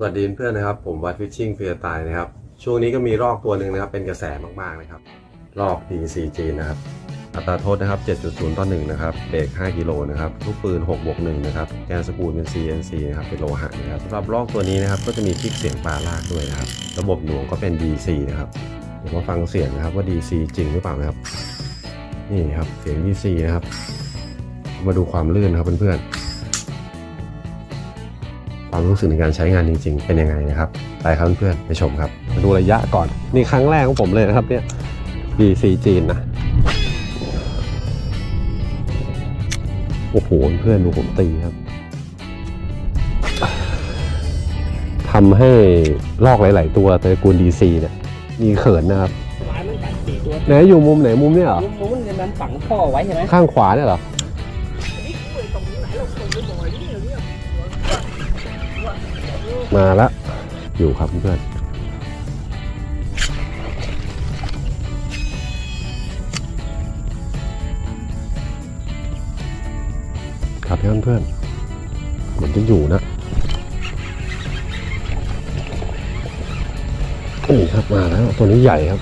สวัสดีเพื่อนนะครับ ผมวัดฟิชชิ่งเฟียตายนะครับ ช่วงนี้ก็มีรอกตัวหนึ่งนะครับ เป็นกระแสมากๆนะครับรอก DCG นะครับ อัตราโทษนะครับ 7.0 ต่อ1นะครับเบรก5กิโลนะครับลูกปืน6บวก1นะครับแกนสปูลเป็น CNC นะครับเป็นโลหะนะครับสำหรับรอกตัวนี้นะครับ ก็จะมีคลิกเสียงปลาลากด้วยนะครับ ระบบหน่วงก็เป็น DC นะครับเดี๋ยวมาฟังเสียงนะครับว่า DC จริงหรือเปล่านะครับ นี่ครับเสียง DC นะครับ มาดูความลื่นนะครับเพื่อนๆ ความรู้สึกในการใช้งานจริง ๆ เป็นยังไงนะครับไปครับเพื่อนๆไปชมครับมาดูระยะก่อน นี่ครั้งแรกของผมเลยนะครับเนี่ย DC จีนนะโอ้โหเพื่อนดูผมตีครับทำให้ลอกหลาย ๆ ตัวตระกูล DC เนี่ยมีเขินนะครับไม้มันกัดสี่ตัวไหนอยู่มุมไหนมุมเนี่ยเหรอมุมนู้นเนี่ยมันฝังท่อไว้ใช่ไหมข้างขวาเนี่ยเหรอ มาแล้วอยู่ครับเพื่อนครับเพื่อนเพื่อนๆเหมือนจะอยู่นะนี่ครับมาแล้วตัวนี้ใหญ่ครับ